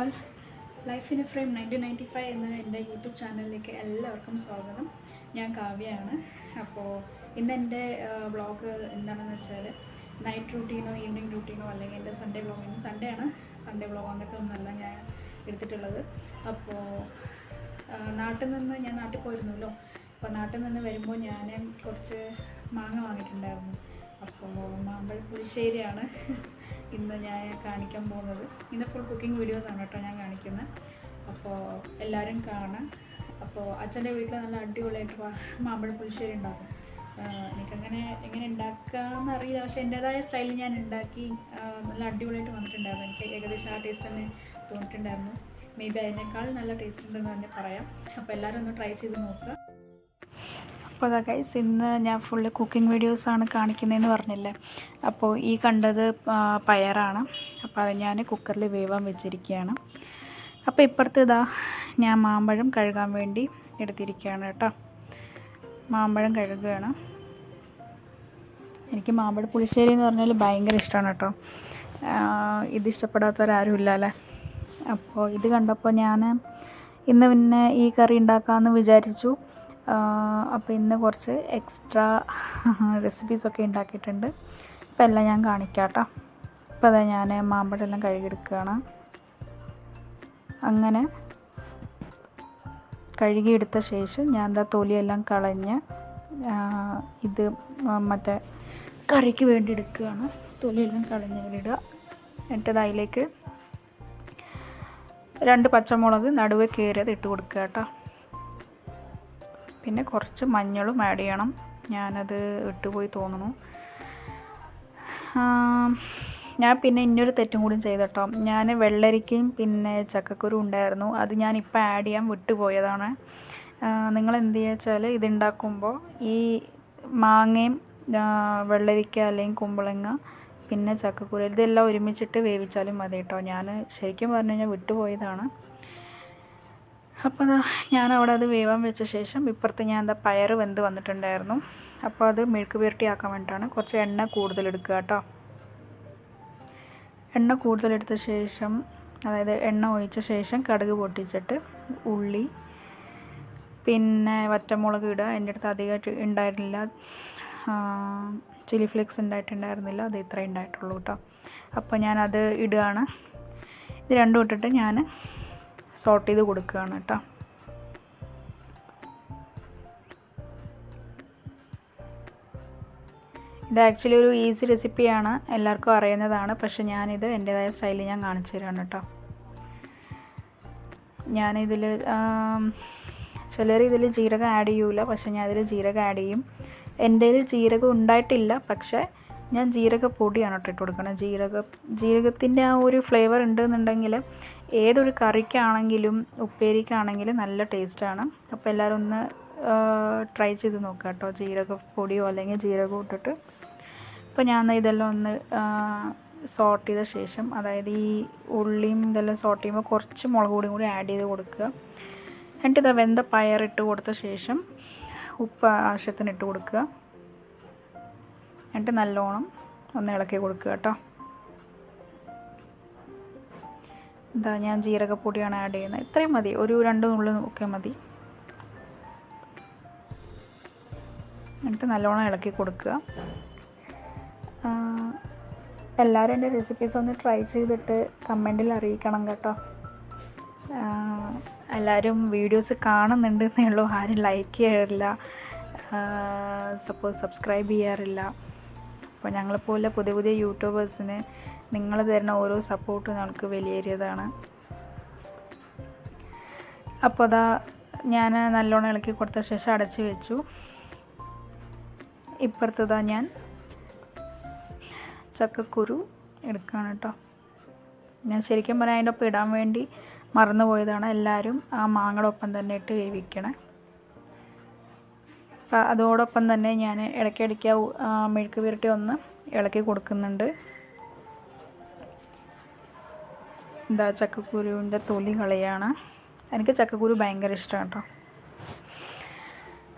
All life in a frame nineteen ninety five എന്ന എന്റെ YouTube ചാനലിലേക്ക് എല്ലാവർക്കും സ്വാഗതം. ഞാൻ കാവ്യയാണ്. അപ്പോൾ ഇന്ന് എന്റെ വ്ളോഗ് എന്താണെന്ന് വെച്ചാൽ നൈറ്റ് റൂട്ടീനോ ഈവനിങ് റൂട്ടീനോ അല്ലെങ്കിൽ എന്റെ സൺഡേ വ്ളോഗ് ഇന്ന് സൺഡേ ആണ്. സൺഡേ വ്ളോഗ് അങ്ങനത്തെ ഒന്നല്ല ഞാൻ എടുത്തിട്ടുള്ളത്. അപ്പോൾ നാട്ടിൽ നിന്ന് ഞാൻ നാട്ടിൽ പോയിരുന്നല്ലോ. അപ്പോൾ നാട്ടിൽ നിന്ന് വരുമ്പോൾ ഞാൻ കുറച്ച് മാങ്ങ വാങ്ങിയിട്ടുണ്ടായിരുന്നു. അപ്പോൾ മാമ്പഴ പുളിശ്ശേരിയാണ് ഇന്ന് ഞാൻ കാണിക്കാൻ പോകുന്നത് ഇന്ന് ഫുൾ കുക്കിംഗ് ആണ് കേട്ടോ ഞാൻ കാണിക്കുന്നത് അപ്പോൾ എല്ലാവരും കാണാം. അപ്പോൾ അച്ഛന്റെ വീട്ടിൽ നല്ല അടിപൊളിയായിട്ട് മാമ്പഴ പുളിശ്ശേരി ഉണ്ടാക്കും. എനിക്കങ്ങനെ എങ്ങനെ ഉണ്ടാക്കാമെന്ന് അറിയില്ല. പക്ഷേ എന്റേതായ സ്റ്റൈലിൽ ഞാൻ ഉണ്ടാക്കി നല്ല അടിപൊളിയായിട്ട് വന്നിട്ടുണ്ടായിരുന്നു. എനിക്ക് ഏകദേശം ആ ടേസ്റ്റ് തന്നെ തോന്നിയിട്ടുണ്ടായിരുന്നു മേ ബി അതിനേക്കാൾ നല്ല ടേസ്റ്റ് ഉണ്ടെന്ന് തന്നെ പറയാം. അപ്പോൾ എല്ലാവരും ഒന്ന് ട്രൈ ചെയ്ത് നോക്കുക അപ്പോൾ അതാ ഗൈസ് ഇന്ന് ഞാൻ ഫുള്ള് കുക്കിംഗ് വീഡിയോസാണ് കാണിക്കുന്നതെന്ന് പറഞ്ഞില്ലേ? അപ്പോൾ ഈ കണ്ടത് പയറാണ്. അപ്പോൾ അത് ഞാൻ കുക്കറിൽ വേവാൻ വെച്ചിരിക്കുകയാണ് അപ്പോൾ ഇപ്പുറത്ത് ഇതാ ഞാൻ മാമ്പഴം കഴുകാൻ വേണ്ടി എടുത്തിരിക്കുകയാണ് കേട്ടോ. മാമ്പഴം കഴുകുകയാണ് എനിക്ക് മാമ്പഴ പുളിശ്ശേരി എന്ന് പറഞ്ഞാൽ ഭയങ്കര ഇഷ്ടമാണ് കേട്ടോ. ഇത് ഇഷ്ടപ്പെടാത്തവരാരും ഇല്ല അല്ലേ? അപ്പോൾ ഇത് കണ്ടപ്പോൾ ഞാൻ ഇന്ന് പിന്നെ ഈ കറി ഉണ്ടാക്കാമെന്ന് വിചാരിച്ചു. അപ്പോൾ ഇന്ന് കുറച്ച് എക്സ്ട്രാ റെസിപ്പീസൊക്കെ ഉണ്ടാക്കിയിട്ടുണ്ട്. അപ്പോൾ എല്ലാം ഞാൻ കാണിക്കാം കേട്ടോ അപ്പോൾ അതാ ഞാൻ മാമ്പഴമെല്ലാം കഴുകിയെടുക്കുകയാണ്. അങ്ങനെ കഴുകിയെടുത്ത ശേഷം ഞാൻ എന്താ തൊലിയെല്ലാം കളഞ്ഞ് ഇത് മറ്റേ കറിക്ക് വേണ്ടി എടുക്കുകയാണ്. തൊലിയെല്ലാം കളഞ്ഞ് ഇടുക. എന്നിട്ട് അതിലേക്ക് രണ്ട് പച്ചമുളക് നടുവ് കയറിയത് ഇട്ട് കൊടുക്കുക കേട്ടോ പിന്നെ കുറച്ച് മഞ്ഞളും ആഡ് ചെയ്യണം. ഞാനത് ഇട്ടുപോയി തോന്നുന്നു. ഞാൻ പിന്നെ ഇന്നൊരു തെറ്റും കൂടി ചെയ്തട്ടോ. ഞാൻ വെള്ളരിക്കയും പിന്നെ ചക്കക്കുരു ഉണ്ടായിരുന്നു. അത് ഞാൻ ഇപ്പോൾ ആഡ് ചെയ്യാൻ വിട്ടുപോയതാണ്. നിങ്ങൾ എന്ത് ചെയ്യുക ഇതുണ്ടാക്കുമ്പോൾ ഈ മാങ്ങയും വെള്ളരിക്ക അല്ലെങ്കിൽ കുമ്പളങ്ങ പിന്നെ ചക്കക്കുരു ഇതെല്ലാം ഒരുമിച്ചിട്ട് വേവിച്ചാലും മതി കേട്ടോ ഞാൻ ശരിക്കും പറഞ്ഞു കഴിഞ്ഞാൽ വിട്ടുപോയതാണ്. അപ്പോൾ അത് ഞാൻ അവിടെ അത് വേവാൻ വെച്ച ശേഷം ഇപ്പുറത്ത് ഞാൻ എന്താ പയർ വെന്ത് വന്നിട്ടുണ്ടായിരുന്നു. അപ്പോൾ അത് മെഴുക്ക് പുരട്ടി ആക്കാൻ വേണ്ടിയിട്ടാണ് കുറച്ച് എണ്ണ കൂടുതൽ എടുക്കുക കേട്ടോ. എണ്ണ കൂടുതലെടുത്ത ശേഷം അതായത് എണ്ണ ഒഴിച്ച ശേഷം കടുക് പൊട്ടിച്ചിട്ട് ഉള്ളി പിന്നെ വറ്റമുളക് ഇടുക. എന്റെ അടുത്ത് അധികമായിട്ട് ഉണ്ടായിരുന്നില്ല. ചില്ലി ഫ്ലേക്സ് ഉണ്ടായിട്ടുണ്ടായിരുന്നില്ല. അത് ഇത്രേ ഉണ്ടായിട്ടുള്ളൂ കേട്ടോ. അപ്പോൾ ഞാനത് ഇടുകയാണ്. ഇത് രണ്ടും ഇട്ടിട്ട് ഞാൻ സോട്ട് ചെയ്ത് കൊടുക്കുകയാണ് കേട്ടോ. ഇത് ആക്ച്വലി ഒരു ഈസി റെസിപ്പിയാണ് എല്ലാവർക്കും അറിയുന്നതാണ്. പക്ഷെ ഞാനിത് എന്റേതായ സ്റ്റൈലിൽ ഞാൻ കാണിച്ചു തരാണ് കേട്ടോ. ഞാനിതിൽ ചിലർ ഇതിൽ ജീരകം ആഡ് ചെയ്യൂല. പക്ഷെ ഞാൻ ഇതിൽ ജീരകം ആഡ് ചെയ്യും. എന്റെ ജീരകം ഉണ്ടായിട്ടില്ല. പക്ഷേ ഞാൻ ജീരകപ്പൊടിയാണ് കേട്ടോ ഇട്ട് കൊടുക്കുന്നത് ജീരക ജീരകത്തിന്റെ ആ ഒരു ഫ്ലേവർ ഉണ്ടെന്നുണ്ടെങ്കിൽ ഏതൊരു കറിക്കാണെങ്കിലും ഉപ്പേരിക്കാണെങ്കിലും നല്ല ടേസ്റ്റാണ്. അപ്പോൾ എല്ലാവരും ഒന്ന് ട്രൈ ചെയ്ത് നോക്കുക കേട്ടോ. ജീരകപ്പൊടിയോ അല്ലെങ്കിൽ ജീരകം ഇട്ടിട്ട്. അപ്പോൾ ഞാൻ ഇതെല്ലാം ഒന്ന് സോർട്ട് ചെയ്ത ശേഷം അതായത് ഈ ഉള്ളിയും ഇതെല്ലാം സോർട്ട് ചെയ്യുമ്പോൾ കുറച്ച് മുളക് പൊടിയും കൂടി ആഡ് ചെയ്ത് കൊടുക്കുക. എന്നിട്ട് ഇതാ വെന്ത പയറിട്ട് കൊടുത്ത ശേഷം ഉപ്പ് ആവശ്യത്തിന് ഇട്ട് കൊടുക്കുക. എന്നിട്ട് നല്ലോണം ഒന്ന് ഇളക്കി കൊടുക്കുക കേട്ടോ. എന്താ ഞാൻ ജീരകപ്പൊടിയാണ് ആഡ് ചെയ്യുന്നത്. ഇത്രയും മതി. ഒരു രണ്ട് നുള്ളി ഒക്കെ മതി. എന്നിട്ട് നല്ലോണം ഇളക്കി കൊടുക്കുക. എല്ലാവരും എന്റെ റെസിപ്പീസ് ഒന്ന് ട്രൈ ചെയ്തിട്ട് കമന്റിൽ അറിയിക്കണം കേട്ടോ. എല്ലാവരും വീഡിയോസ് കാണുന്നുണ്ട് എന്നേ ഉള്ളൂ. ആരും ലൈക്ക് ചെയ്യാറില്ല. സപ്പോസ് സബ്സ്ക്രൈബ് ചെയ്യാറില്ല. അപ്പോൾ ഞങ്ങളെപ്പോലെ പുതിയ പുതിയ യൂട്യൂബേഴ്സിന് നിങ്ങൾ തരുന്ന ഓരോ സപ്പോർട്ട് ഞങ്ങൾക്ക് വിലയേറിയതാണ്. അപ്പോൾ അതാ ഞാൻ നല്ലോണം ഇളക്കി കൊടുത്ത ശേഷം അടച്ച് വെച്ചു. ഇപ്പുറത്തതാ ഞാൻ ചക്കക്കുരു എടുക്കുകയാണ് കേട്ടോ. ഞാൻ ശരിക്കും പറഞ്ഞാൽ അതിന്റെ ഒപ്പം ഇടാൻ വേണ്ടി മറന്നു പോയതാണ് എല്ലാവരും. ആ മാങ്ങയുടെ തന്നെ ഇട്ട് വേവിക്കണേ. അപ്പം അതോടൊപ്പം തന്നെ ഞാൻ ഇടയ്ക്കിടയ്ക്ക് മെഴുക്ക് പുരട്ടി ഒന്ന് ഇളക്കി കൊടുക്കുന്നുണ്ട്. എന്താ ചക്കക്കുരുവിന്റെ തൊലി കളയാണ്. എനിക്ക് ചക്കക്കുരു ഭയങ്കര ഇഷ്ടമാണ് കേട്ടോ.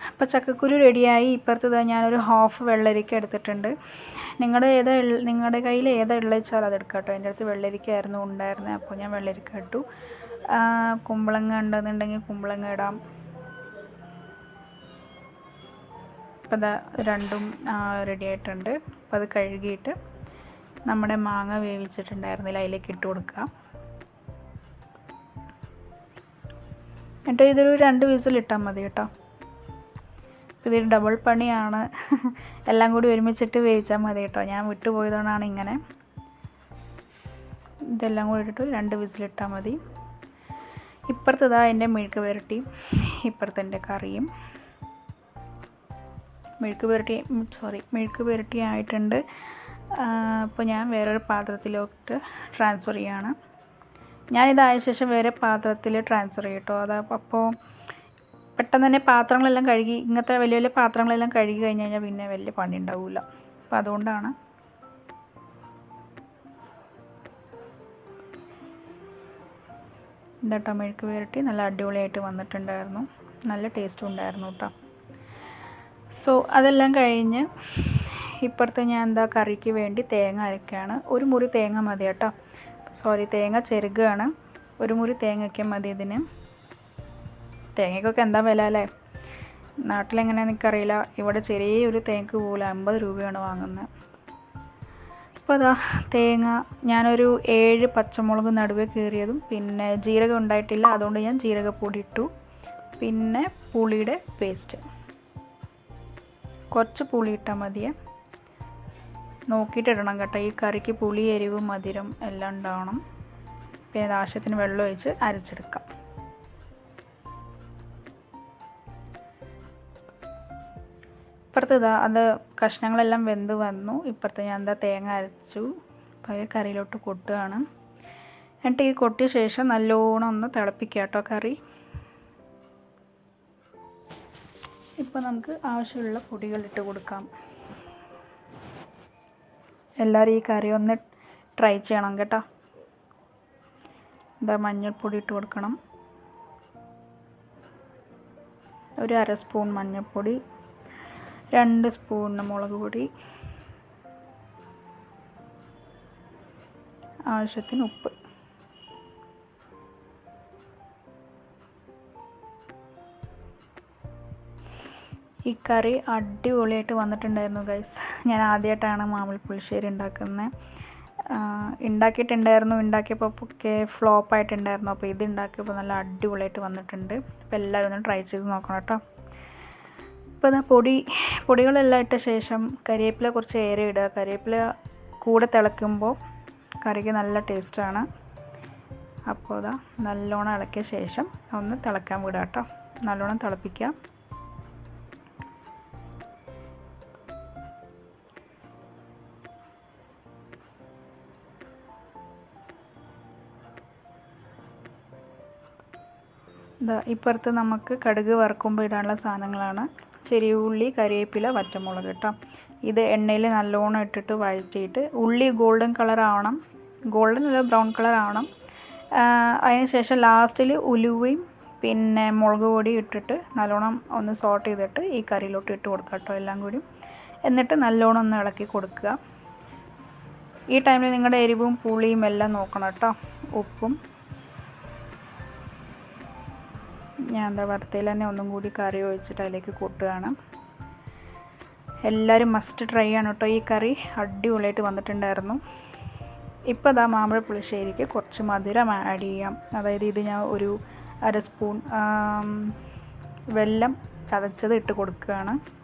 അപ്പം അപ്പോൾ ചക്കക്കുരു റെഡിയായി. ഇപ്പുറത്ത് ഞാനൊരു ഹാഫ് വെള്ളരിക്ക എടുത്തിട്ടുണ്ട്. നിങ്ങളുടെ ഏതാ നിങ്ങളുടെ കയ്യിൽ ഏതാ ഉള്ളത് വെച്ചാൽ അത് എടുക്കാം കേട്ടോ. എന്റെ അടുത്ത് വെള്ളരിക്ക ആയിരുന്നു ഉണ്ടായിരുന്നത്. അപ്പോൾ ഞാൻ വെള്ളരിക്ക ഇട്ടു. കുമ്പളങ്ങ ഉണ്ടെന്നുണ്ടെങ്കിൽ കുമ്പളങ്ങ ഇടാം. അപ്പോൾ അത് രണ്ടും റെഡി ആയിട്ടുണ്ട് അപ്പോൾ അത് കഴുകിയിട്ട് നമ്മുടെ മാങ്ങ വേവിച്ചിട്ടുണ്ടായിരുന്നില്ല. അതിലേക്ക് ഇട്ട് കൊടുക്കുക എന്നിട്ട് ഇതൊരു രണ്ട് വിസിൽ വിസിലിട്ടാൽ മതി കേട്ടോ. ഇതൊരു ഡബിൾ പണിയാണ്. എല്ലാം കൂടി ഒരുമിച്ചിട്ട് വേവിച്ചാൽ മതി കേട്ടോ. ഞാൻ വിട്ടുപോയതുകൊണ്ടാണ് ഇങ്ങനെ. ഇതെല്ലാം കൂടി ഇട്ടിട്ട് രണ്ട് വിസിലിട്ടാൽ മതി. ഇപ്പുറത്തതാ എന്റെ മെഴുക്ക് പുരട്ടി ഇപ്പുറത്തെ കറിയും. മെഴുക്ക് പുരട്ടി സോറി മെഴുക്ക് പുരട്ടി ആയിട്ടുണ്ട്. അപ്പോൾ ഞാൻ വേറൊരു പാത്രത്തിലോട്ട് ട്രാൻസ്ഫർ ചെയ്യാണ്. ഞാനിതായ ശേഷം വേറെ പാത്രത്തിൽ ട്രാൻസ്ഫർ ചെയ്യും കേട്ടോ അത് അപ്പോൾ പെട്ടെന്ന് തന്നെ പാത്രങ്ങളെല്ലാം കഴുകി ഇങ്ങനത്തെ വലിയ വലിയ പാത്രങ്ങളെല്ലാം കഴുകി കഴിഞ്ഞ് കഴിഞ്ഞാൽ പിന്നെ വലിയ പണി ഉണ്ടാവില്ല അപ്പോൾ അതുകൊണ്ടാണ്. ഇതാട്ടോ മെഴുക്ക് പുരട്ടി നല്ല അടിപൊളിയായിട്ട് വന്നിട്ടുണ്ടായിരുന്നു. നല്ല ടേസ്റ്റും ഉണ്ടായിരുന്നു കേട്ടോ സോ അതെല്ലാം കഴിഞ്ഞ് ഇപ്പുറത്ത് ഞാൻ എന്താ കറിക്ക് വേണ്ടി തേങ്ങ അരക്കുകയാണ് ഒരു മുറി തേങ്ങ മതി കേട്ടോ. സോറി തേങ്ങ ചെരുകയാണ് ഒരു മുറി തേങ്ങയ്ക്ക് മതി ഇതിന്. തേങ്ങയ്ക്കൊക്കെ എന്താ വില അല്ലേ? നാട്ടിലെങ്ങനെയാണെന്ന് എനിക്കറിയില്ല. ഇവിടെ ചെറിയൊരു തേങ്ങക്ക് പോലും അമ്പത് രൂപയാണ് വാങ്ങുന്നത്. അപ്പോൾ അതാ തേങ്ങ. ഞാനൊരു ഏഴ് പച്ചമുളക് നടുവേ കീറിയതും പിന്നെ ജീരകം ഉണ്ടായിട്ടില്ല. അതുകൊണ്ട് ഞാൻ ജീരകപ്പൊടി ഇട്ടു. പിന്നെ പുളിയുടെ പേസ്റ്റ് കുറച്ച് പുളി ഇട്ടാൽ മതിയേ. നോക്കിയിട്ട് ഇടണം കേട്ടോ. ഈ കറിക്ക് പുളി എരിവ് മധുരം എല്ലാം ഉണ്ടാവണം. പിന്നെ ആവശ്യത്തിന് വെള്ളം ഒഴിച്ച് അരച്ചെടുക്കാം. ഇപ്പുറത്ത് ഇതാ അത് കഷ്ണങ്ങളെല്ലാം വെന്ത് വന്നു. ഇപ്പുറത്ത് ഞാൻ എന്താ തേങ്ങ അരച്ചു. പഴയ കറിയിലോട്ട് കൊട്ടുകയാണ്. എന്നിട്ട് ഈ കൊട്ടിയ ശേഷം നല്ലോണം ഒന്ന് തിളപ്പിക്കുക കേട്ടോ കറി. ഇപ്പോൾ നമുക്ക് ആവശ്യമുള്ള പൊടികൾ ഇട്ട് കൊടുക്കാം. എല്ലാവരും ഈ കറി ഒന്ന് ട്രൈ ചെയ്യണം കേട്ടോ. എന്താ മഞ്ഞൾപ്പൊടി ഇട്ട് കൊടുക്കണം. ഒരു അര സ്പൂൺ മഞ്ഞൾപ്പൊടി രണ്ട് സ്പൂൺ മുളക് പൊടി ആവശ്യത്തിന് ഉപ്പ്. ഈ കറി അടിപൊളിയായിട്ട് വന്നിട്ടുണ്ടായിരുന്നു ഗൈസ് ഞാൻ ആദ്യമായിട്ടാണ് മാമിൽ പുളിശ്ശേരി ഉണ്ടാക്കുന്നത്. ഉണ്ടാക്കിയിട്ടുണ്ടായിരുന്നു. ഉണ്ടാക്കിയപ്പോൾ ഒക്കെ ഫ്ലോപ്പ് ആയിട്ടുണ്ടായിരുന്നു. അപ്പോൾ ഇത് ഉണ്ടാക്കിയപ്പോൾ നല്ല അടിപൊളിയായിട്ട് വന്നിട്ടുണ്ട്. അപ്പോൾ എല്ലാവരും ഒന്ന് ട്രൈ ചെയ്ത് നോക്കണം കേട്ടോ. ഇപ്പോൾ ഇതാ പൊടി പൊടികളെല്ലാം ഇട്ട ശേഷം കരിവേപ്പില കുറച്ച് ഏറെ ഇടുക. കരിവേപ്പില കൂടെ തിളയ്ക്കുമ്പോൾ കറിക്ക് നല്ല ടേസ്റ്റാണ് അപ്പോൾ ഇതാ നല്ലോണം ഇളക്കിയ ശേഷം ഒന്ന് തിളക്കാൻ വിടുക കേട്ടോ. നല്ലോണം തിളപ്പിക്കുക ഇപ്പുറത്ത് നമുക്ക് കടുക് വറുക്കുമ്പോൾ ഇടാനുള്ള സാധനങ്ങളാണ്. ചെറിയ ഉള്ളി കരിവേപ്പില വറ്റമുളക് കേട്ടോ. ഇത് എണ്ണയിൽ നല്ലോണം ഇട്ടിട്ട് വഴറ്റിയിട്ട് ഉള്ളി ഗോൾഡൻ കളർ ആവണം. ഗോൾഡൻ അല്ല ബ്രൗൺ കളർ ആവണം. അതിന് ശേഷം ലാസ്റ്റിൽ ഉലുവയും പിന്നെ മുളക് പൊടി ഇട്ടിട്ട് നല്ലോണം ഒന്ന് സോട്ട് ചെയ്തിട്ട് ഈ കറിയിലോട്ട് ഇട്ട് കൊടുക്കുക കേട്ടോ എല്ലാം കൂടി. എന്നിട്ട് നല്ലോണം ഒന്ന് ഇളക്കി കൊടുക്കുക. ഈ ടൈമിൽ നിങ്ങളുടെ എരിവും പുളിയും എല്ലാം നോക്കണം കേട്ടോ. ഉപ്പും ഞാൻ എന്താ വറുത്തയിൽ തന്നെ ഒന്നും കൂടി കറി ഒഴിച്ചിട്ട് അതിലേക്ക് കൂട്ടുകയാണ്. എല്ലാവരും മസ്റ്റ് ട്രൈ ആണ് കേട്ടോ ഈ കറി. അടിപൊളിയായിട്ട് വന്നിട്ടുണ്ടായിരുന്നു. ഇപ്പോൾ അതാ മാമ്പഴ പുളിശ്ശേരിക്ക് കുറച്ച് മധുരം ആഡ് ചെയ്യാം. അതായത് ഇത് ഞാൻ ഒരു അര സ്പൂൺ വെല്ലം ചതച്ചത് ഇട്ട് കൊടുക്കുകയാണ്.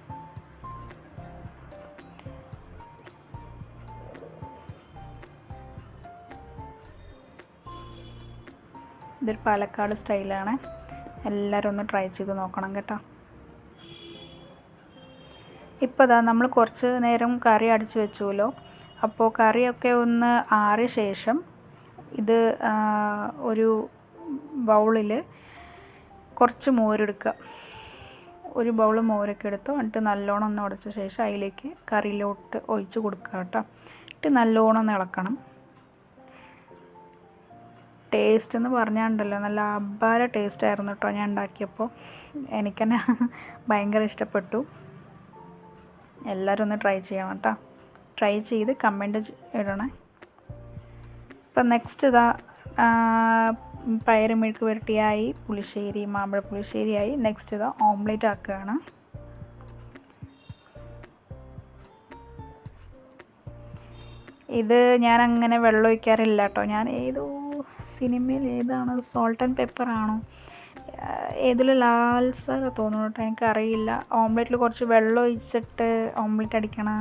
ഇതൊരു പാലക്കാട് സ്റ്റൈലാണ് എല്ലാവരും ഒന്ന് ട്രൈ ചെയ്ത് നോക്കണം കേട്ടോ. ഇപ്പോൾ ഇതാ നമ്മൾ കുറച്ച് നേരം കറി അടിച്ച് വെച്ചുവല്ലോ. അപ്പോൾ കറിയൊക്കെ ഒന്ന് ആറിയ ശേഷം ഇത് ഒരു ബൗളിൽ കുറച്ച് മോരെടുക്കുക ഒരു ബൗൾ മോരൊക്കെ എടുത്തു എന്നിട്ട് നല്ലോണം ഒന്ന് ഉടച്ച ശേഷം അതിലേക്ക് കറിയിലോട്ട് ഒഴിച്ച് കൊടുക്കുക കേട്ടോ. എന്നിട്ട് നല്ലോണം ഒന്ന് ഇളക്കണം. ടേസ്റ്റ് എന്ന് പറഞ്ഞാണ്ടല്ലോ. നല്ല അപാര ടേസ്റ്റ് ആയിരുന്നു കേട്ടോ ഞാൻ ഉണ്ടാക്കിയപ്പോൾ എനിക്ക് തന്നെ ഭയങ്കര ഇഷ്ടപ്പെട്ടു. എല്ലാവരും ഒന്ന് ട്രൈ ചെയ്യണം കേട്ടോ ട്രൈ ചെയ്ത് കമന്റ് ഇടണേ. ഇപ്പം നെക്സ്റ്റ് ഇതാ പയറ് മെഴുക്ക് പുരട്ടിയായി പുളിശ്ശേരി മാമ്പഴ പുളിശ്ശേരിയായി നെക്സ്റ്റ് ഇതാ ഓംലേറ്റ് ആക്കുകയാണ് ഇത് ഞാൻ അങ്ങനെ വെള്ളം ഒഴിക്കാറില്ല കേട്ടോ ഞാൻ ഏതോ സിനിമയിൽ ഏതാണ്? സോൾട്ട് ആൻഡ് പെപ്പർ ആണോ? ഏതിൽ ലാൽ സാർ തോന്നുന്നു കേട്ടോ എനിക്കറിയില്ല. ഓംലെറ്റിൽ കുറച്ച് വെള്ളം ഒഴിച്ചിട്ട് ഓംലെറ്റ് അടിക്കണം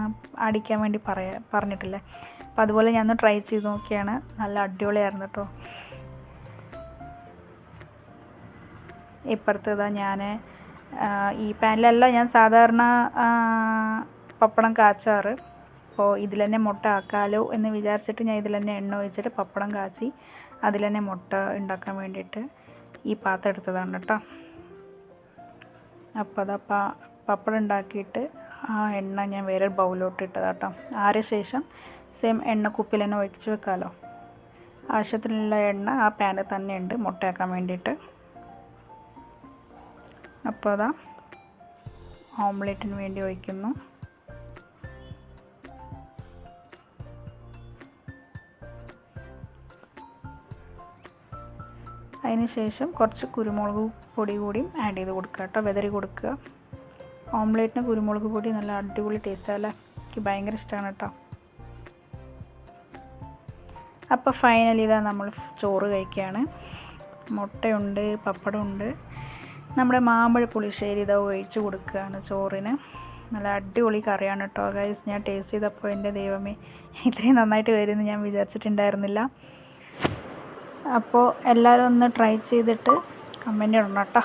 അടിക്കാൻ വേണ്ടി പറയാ പറഞ്ഞിട്ടില്ലേ? അപ്പോൾ അതുപോലെ ഞാൻ ഒന്ന് ട്രൈ ചെയ്ത് നോക്കിയാണ്. നല്ല അടിപൊളിയായിരുന്നു കേട്ടോ. ഇപ്പുറത്തേതാ ഞാൻ ഈ പാനിലല്ല ഞാൻ സാധാരണ പപ്പടം കാച്ചാറ്. അപ്പോൾ ഇതിൽ തന്നെ മുട്ട ആക്കാലോ എന്ന് വിചാരിച്ചിട്ട് ഞാൻ ഇതിൽ തന്നെ എണ്ണ ഒഴിച്ചിട്ട് പപ്പടം കാച്ചി അതിൽ തന്നെ മുട്ട ഉണ്ടാക്കാൻ വേണ്ടിയിട്ട് ഈ പാത്രം എടുത്തതാണ് കേട്ടോ. അപ്പോൾ അതാ പ പപ്പടം ഉണ്ടാക്കിയിട്ട് ആ എണ്ണ ഞാൻ വേറെ ബൗളിലോട്ട് ഇട്ടതാണ് കേട്ടോ. ആരെ ശേഷം സെയിം എണ്ണ കുപ്പിൽ തന്നെ ഒഴിച്ച് വെക്കാമല്ലോ ആവശ്യത്തിനുള്ള എണ്ണ ആ പാനിൽ തന്നെ ഉണ്ട് മുട്ടയാക്കാൻ വേണ്ടിയിട്ട്. അപ്പോൾ അതാ ഓംലെറ്റിന് വേണ്ടി ഒഴിക്കുന്നു. അതിന് ശേഷം കുറച്ച് കുരുമുളക് പൊടി കൂടിയും ആഡ് ചെയ്ത് കൊടുക്കുക കേട്ടോ. വെതറി കൊടുക്കുക. ഓംലേറ്റിന് കുരുമുളക് പൊടി നല്ല അടിപൊളി ടേസ്റ്റാണ് എനിക്ക് ഭയങ്കര ഇഷ്ടമാണ് കേട്ടോ. അപ്പോൾ ഫൈനലി ഇതാ നമ്മൾ ചോറ് കഴിക്കുകയാണ്. മുട്ടയുണ്ട് പപ്പടമുണ്ട്. നമ്മുടെ മാമ്പഴ പുളിശ്ശേരി ഇതാ ഒഴിച്ച് കൊടുക്കുകയാണ് ചോറിന്. നല്ല അടിപൊളി കറിയാണ് കേട്ടോ. ഗൈസ് ഞാൻ ടേസ്റ്റ് ചെയ്തപ്പോൾ എന്റെ ദൈവമേ ഇത്രയും നന്നായിട്ട് വരുമെന്ന് ഞാൻ വിചാരിച്ചിട്ടുണ്ടായിരുന്നില്ല. അപ്പോൾ എല്ലാവരും ഒന്ന് ട്രൈ ചെയ്തിട്ട് കമന്റ് ഇടണം കേട്ടോ.